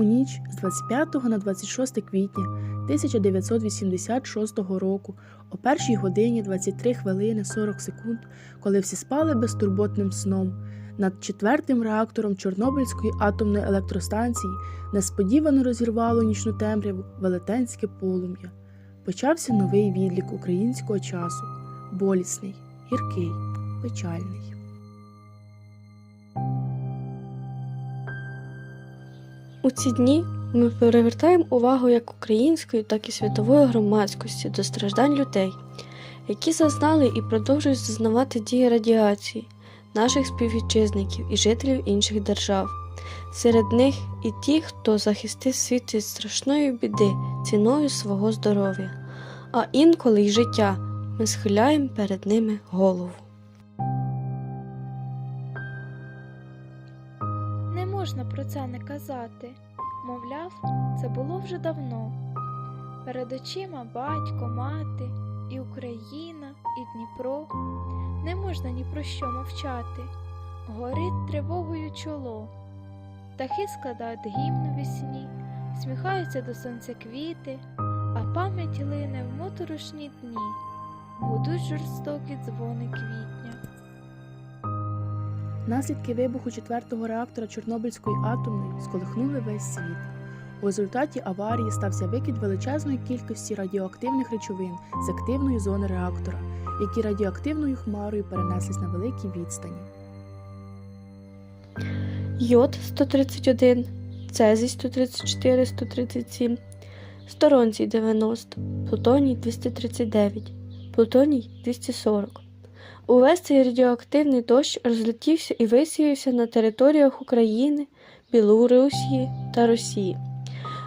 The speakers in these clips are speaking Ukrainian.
У ніч з 25 на 26 квітня 1986 року о першій годині 23 хвилини 40 секунд, коли всі спали безтурботним сном, над четвертим реактором Чорнобильської атомної електростанції несподівано розірвало нічну темряву велетенське полум'я. Почався новий відлік українського часу болісний, гіркий, печальний. У ці дні ми перевертаємо увагу як української, так і світової громадськості до страждань людей, які зазнали і продовжують зазнавати дії радіації, наших співвітчизників і жителів інших держав. Серед них і ті, хто захистив світ від страшної біди ціною свого здоров'я, а інколи й життя ми схиляємо перед ними голову. Можна про це не казати. Мовляв, це було вже давно. Перед очима батько, мати, і Україна, і Дніпро. Не можна ні про що мовчати. Горить тривогою чоло. Птахи складають гімн весні, сміхаються до сонця квіти, а пам'ять лине в моторошні дні, гудуть жорстокі дзвони квітня. Наслідки вибуху четвертого реактора Чорнобильської атомної сколихнули весь світ. У результаті аварії стався викид величезної кількості радіоактивних речовин з активної зони реактора, які радіоактивною хмарою перенеслись на великі відстані. Йод 131, Цезій 134, 137, Сторонцій 90, Плутоній 239, Плутоній 240. Увесь цей радіоактивний дощ розлетівся і висіявся на територіях України, Білорусі та Росії.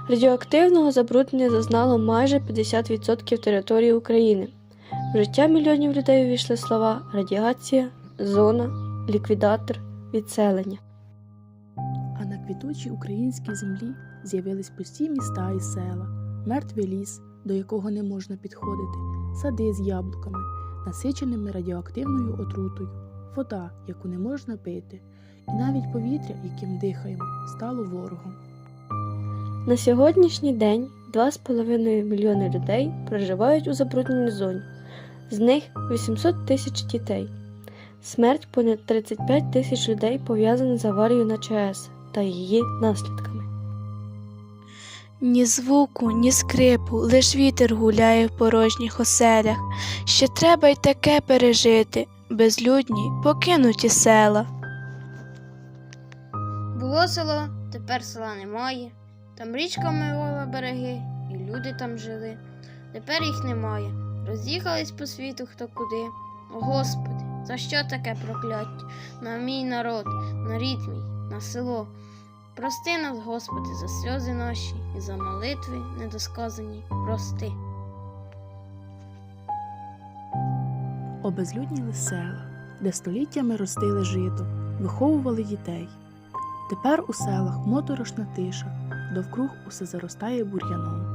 Радіоактивного забруднення зазнало майже 50% території України. В життя мільйонів людей увійшли слова радіація, зона, ліквідатор, відселення. А на квітучій українській землі з'явились пусті міста і села, мертвий ліс, до якого не можна підходити, сади з яблуками, насиченими радіоактивною отрутою, вода, яку не можна пити, і навіть повітря, яким дихаємо, стало ворогом. На сьогоднішній день 2,5 мільйони людей проживають у забрудненій зоні, з них 800 тисяч дітей. Смерть понад 35 тисяч людей пов'язана з аварією на ЧАЕС та її наслідками. Ні звуку, ні скрипу, лиш вітер гуляє в порожніх оселях. Ще треба й таке пережити, безлюдні, покинуті села. Було село, тепер села немає. Там річка омивала береги, і люди там жили. Тепер їх немає. Роз'їхались по світу хто куди. О Господи, за що таке прокляття? На мій народ, на рід мій, на село. Прости нас, Господи, за сльози наші і за молитви недосказані. Прости. Обезлюдніли села, де століттями ростили жито, виховували дітей. Тепер у селах моторошна тиша, довкруг усе заростає бур'яном.